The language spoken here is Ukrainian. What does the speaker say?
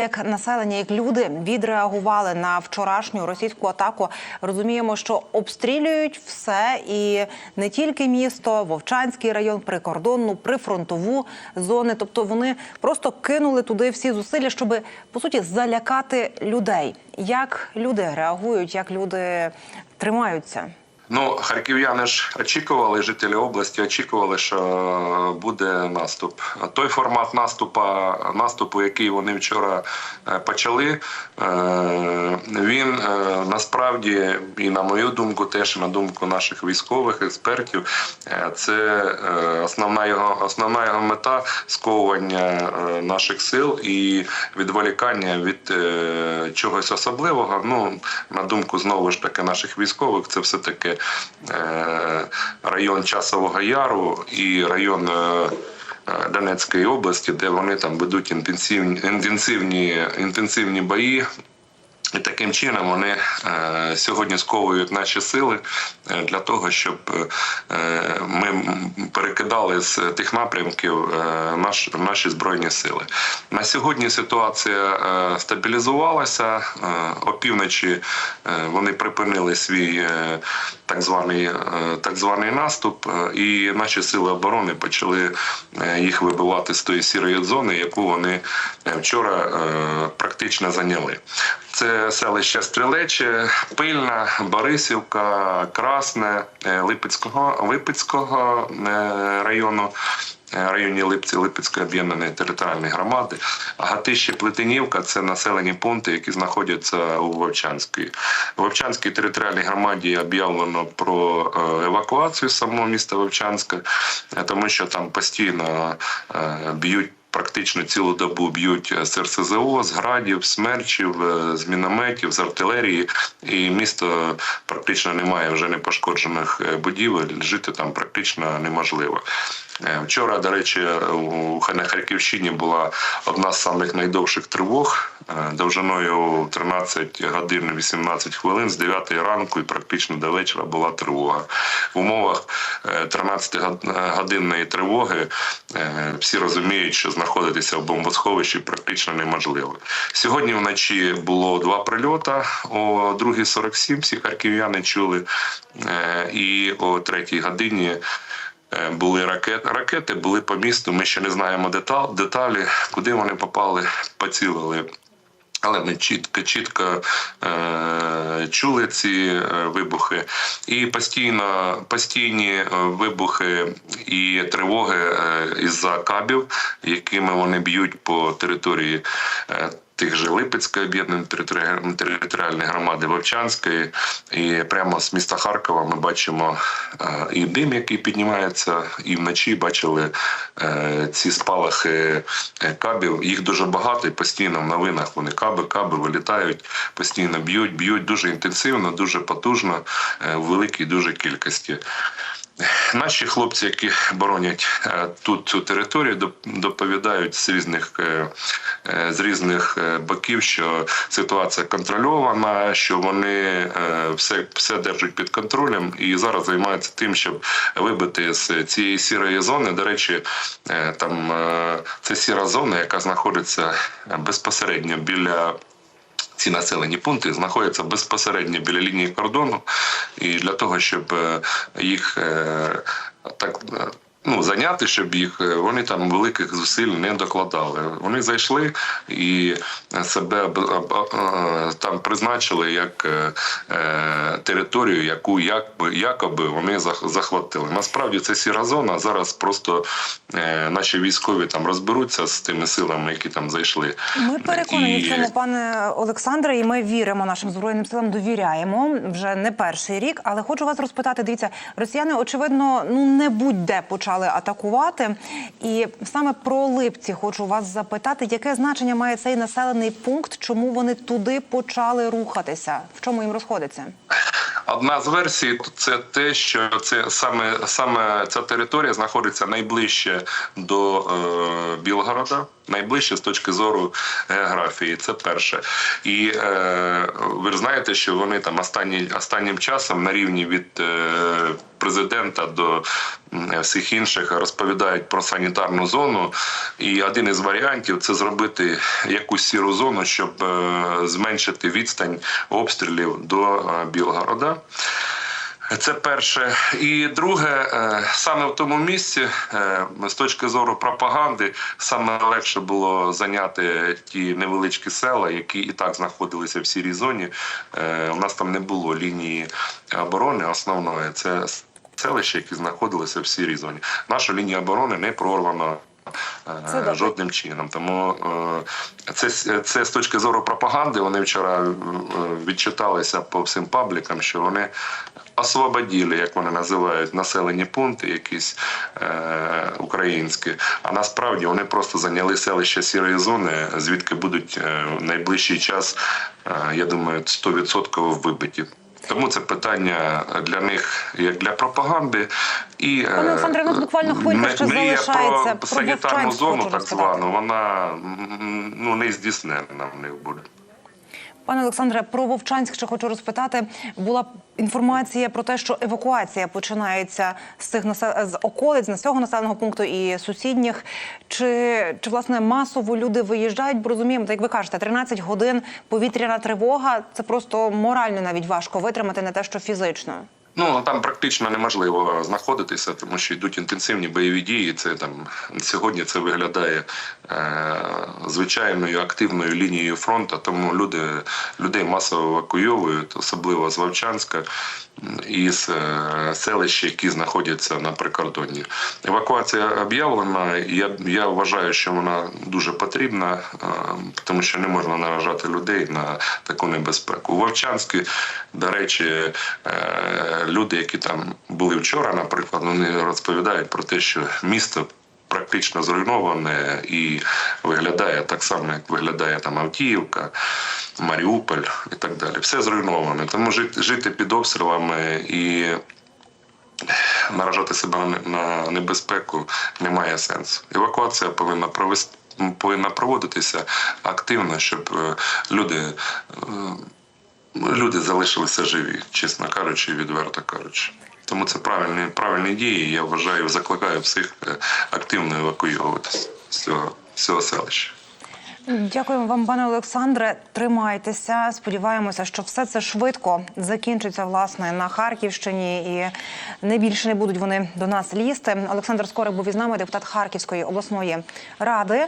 Як населення, як люди відреагували на вчорашню російську атаку, розуміємо, що обстрілюють все і не тільки місто, Вовчанський район, прикордонну, прифронтову зони. Тобто вони просто кинули туди всі зусилля, щоб по суті залякати людей. Як люди реагують, як люди тримаються? Ну, харків'яни ж очікували, жителі області очікували, що буде наступ. Той формат наступа, наступу, який вони вчора е, почали, е, він е, насправді, і на мою думку, теж на думку наших військових експертів, е, це е, основна його основна його мета сковування е, наших сил і відволікання від е, чогось особливого. Ну на думку знову ж таки наших військових, це все таки е, район Часового Яру і район. е, е, Донецької області, де вони там ведуть інтенсивні інтенсивні інтенсивні бої. І таким чином вони е, сьогодні сковують наші сили е, для того, щоб е, ми перекидали з тих напрямків наш, наші збройні сили. На сьогодні ситуація стабілізувалася. Опівночі вони припинили свій так званий так званий наступ, і наші сили оборони почали їх вибивати з тої сірої зони, яку вони вчора практично зайняли. Це селище Стрілече, Пильна, Борисівка, Красне, е, Липецького, Липецького е, району. е, Районі Липці Липецької об'єднаної територіальної громади, Гатище Плетенівка це населені пункти, які знаходяться у Вовчанській. В Вовчанській територіальній громаді об'явлено про евакуацію самого міста Вовчанська, тому що там постійно б'ють практично цілу добу б'ють з РСЗО, з градів, смерчів, е, з мінометів, з артилерії, і місто практично немає вже непошкоджених е, будівель. Жити там практично неможливо. Е, Вчора, до речі, на Харківщині була одна з самих найдовших тривог е, довжиною 13 годин 18 хвилин з 9 ранку і практично до вечора була тривога. В умовах 13-годинної тривоги е, всі розуміють, що знаходитися в бомбосховищі практично неможливо. Сьогодні вночі було два прильота о 2.47 всі харків'яни чули, і о 3 годині. Е, Були ракети. Ракети були по місту. Ми ще не знаємо детал, деталі, куди вони попали, поцілили. Але ми чітко чітко е, чули ці е, вибухи, і постійно постійні е, вибухи і тривоги із-за кабів, якими вони б'ють по території. Тих же Липецької об'єднаної територіальної громади Вовчанської, і прямо з міста Харкова ми бачимо е, і дим, який піднімається, і вночі бачили е, ці спалахи е, кабів. Їх дуже багато, і постійно в новинах вони каби, каби вилітають, постійно б'ють, б'ють дуже інтенсивно, дуже потужно, в великій дуже кількості. Наші хлопці, які боронять е, тут цю територію, доп- доповідають з різних е, е, з різних боків, що ситуація контрольована, що вони все, все держать під контролем і зараз займаються тим, щоб вибити з цієї сірої зони. До речі, там це сіра зона, яка знаходиться безпосередньо біля. Ці населені пункти знаходяться безпосередньо біля лінії кордону, і для того, щоб е, їх е, так е, ну, зайняти, щоб їх е, вони там великих зусиль не докладали. Вони зайшли і себе е, там призначили як е, територію, яку якби якоби вони зах- захватили. Насправді це сіра зона. Зараз просто наші військові там розберуться з тими силами, які там зайшли. Ми переконані І- в цьому, пане Олександре, і ми віримо нашим збройним силам, довіряємо вже не перший рік. Але хочу вас розпитати: дивіться, росіяни очевидно ну не будь-де почали атакувати. І саме про Липці хочу вас запитати, яке значення має цей населений пункт, чому вони туди почали рухатися? В чому їм розходиться? Одна з версій це те, що це саме саме ця територія знаходиться найближче до е, Білгорода, найближче з точки зору географії. Це перше. І е, ви ж знаєте, що вони там останні, останнім часом на рівні від е, президента до всіх інших розповідають про санітарну зону. І один із варіантів це зробити якусь сіру зону, щоб е, зменшити відстань обстрілів до е, Білгорода. Це перше. І друге, е, саме в тому місці, е, з точки зору пропаганди, саме легше було зайняти ті невеличкі села, які і так знаходилися в сірій зоні. Е, У нас там не було лінії оборони основної. Це селища, які знаходилися в сірій зоні. Наша лінія оборони не прорвана. Це добре. Жодним чином, тому це це з точки зору пропаганди. Вони вчора відчиталися по всім паблікам, що вони освободили, як вони називають, населені пункти, якісь е, українські. А насправді вони просто зайняли селище сірої зони, звідки будуть е, в найближчий час, е, я думаю, 100% вибиті. Тому це питання для них як для пропаганди і Пане е, Олександре, ну, буквально хвилька ще залишається. Про Про санітарну зону, так звану, вона ну не здійснена в них буде. Пане Олександре, про Вовчанськ ще хочу розпитати. Була інформація про те, що евакуація починається з цих з околиць з цього населеного пункту і сусідніх. Чи, чи власне масово люди виїжджають? Бо розуміємо, так як ви кажете, 13 годин повітряна тривога. Це просто морально навіть важко витримати, не те, що фізично. Ну там практично неможливо знаходитися, тому що йдуть інтенсивні бойові дії. Це там сьогодні це виглядає е, звичайною активною лінією фронту. Тому люди людей масово евакуйовують, особливо з Вовчанська і з е, селищ, які знаходяться на прикордонні. Евакуація об'явлена. Я, я вважаю, що вона дуже потрібна, е, тому що не можна наражати людей на таку небезпеку. У Вовчанську, до речі, е, люди, які там були вчора, наприклад, вони розповідають про те, що місто. Практично зруйноване і виглядає так само, як виглядає там Авдіївка, Маріуполь і так далі. Все зруйноване. Тому жити, під обстрілами і наражати себе на- на небезпеку немає сенсу. Евакуація повинна провести. Повинна проводитися активно, щоб е, люди, е, люди залишилися живі, чесно кажучи, відверто кажучи. Тому це правильні, правильні дії. Я вважаю, закликаю всіх е, активно евакуюватися з цього, з цього селища. Дякуємо вам, пане Олександре. Тримайтеся. Сподіваємося, що все це швидко закінчиться власне на Харківщині, і не більше не будуть вони до нас лізти. Олександр Скорик був із нами, депутат Харківської обласної ради.